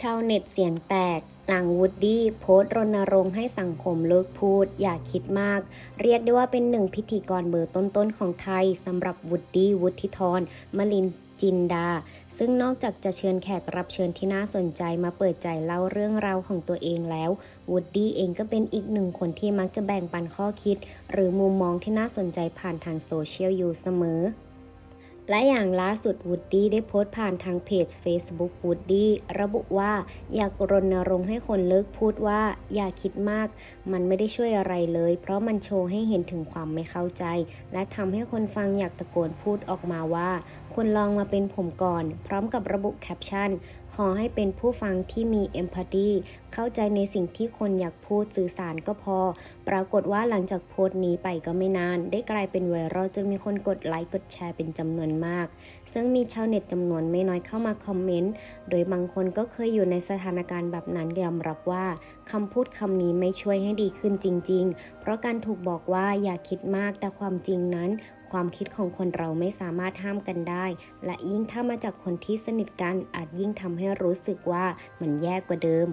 ชาวเน็ตเสียงแตก หลังวูดดี้โพสต์รณรงค์ให้สังคมเลิกพูด อย่าคิดมาก เรียกได้ว่าเป็นหนึ่งพิธีกรเบอร์ต้นๆของไทยสำหรับวูดดี้วุฒิธรมลินจินดา ซึ่งนอกจากจะเชิญแขกรับเชิญที่น่าสนใจมาเปิดใจเล่าเรื่องราวของตัวเองแล้ววูดดี้เองก็เป็นอีกหนึ่งคนที่มักจะแบ่งปันข้อคิด หรือมุมมองที่น่าสนใจผ่านทางโซเชียลอยู่เสมอ และอย่างล่าสุดวูดดี้ได้โพสต์ผ่านทางเพจ Facebook วูดดี้ระบุว่าอยากรณรงค์ให้คนเลิกพูดว่าอย่าคิดมาก มันไม่ได้ช่วยอะไรเลย เพราะมันโชว์ให้เห็นถึงความไม่เข้าใจ และทำให้คนฟังอยากตะโกนพูดออกมาว่าคุณลองมาเป็นผมก่อน พร้อมกับระบุแคปชั่น ขอให้เป็นผู้ฟังที่มีเอมพัตตีเข้าใจในสิ่งที่คนอยากพูดสื่อสารก็พอ ปรากฏว่าหลังจากโพสต์นี้ไปก็ไม่นาน ได้กลายเป็นไวรัลจนมีคนกดไลค์กดแชร์เป็นจำนวนมาก ซึ่งมีชาวเน็ตจำนวนไม่น้อยเข้ามาคอมเมนต์ โดยบางคนก็เคยอยู่ในสถานการณ์แบบนั้นยอมรับว่าคำพูดคำนี้ไม่ช่วยให้ดีขึ้นจริง ๆ เพราะการถูกบอกว่าอย่าคิดมากแต่ความจริงนั้นความคิดของคนเราไม่สามารถห้ามกันได้ และยิ่งถ้ามาจากคนที่สนิทกันอาจยิ่งทำให้รู้สึกว่ามันแย่กว่าเดิม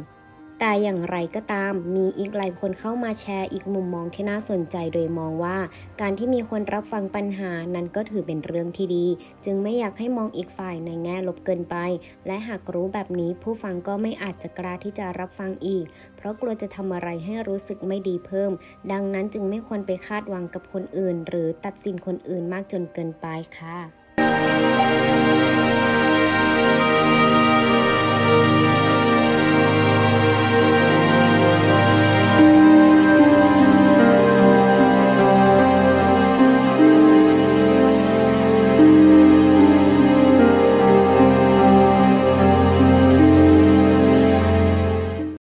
แต่อย่างไรก็ตาม มีอีกหลายคนเข้ามาแชร์อีกมุมมองที่น่าสนใจโดยมองว่า การที่มีคนรับฟังปัญหานั้นก็ถือเป็นเรื่องที่ดี จึงไม่อยากให้มองอีกฝ่ายในแง่ลบเกินไป และหากรู้แบบนี้ผู้ฟังก็ไม่อาจจะกล้าที่จะรับฟังอีก เพราะกลัวจะทำอะไรให้รู้สึกไม่ดีเพิ่ม ดังนั้นจึงไม่ควรไปคาดหวังกับคนอื่น หรือตัดสินคนอื่นมากจนเกินไปค่ะ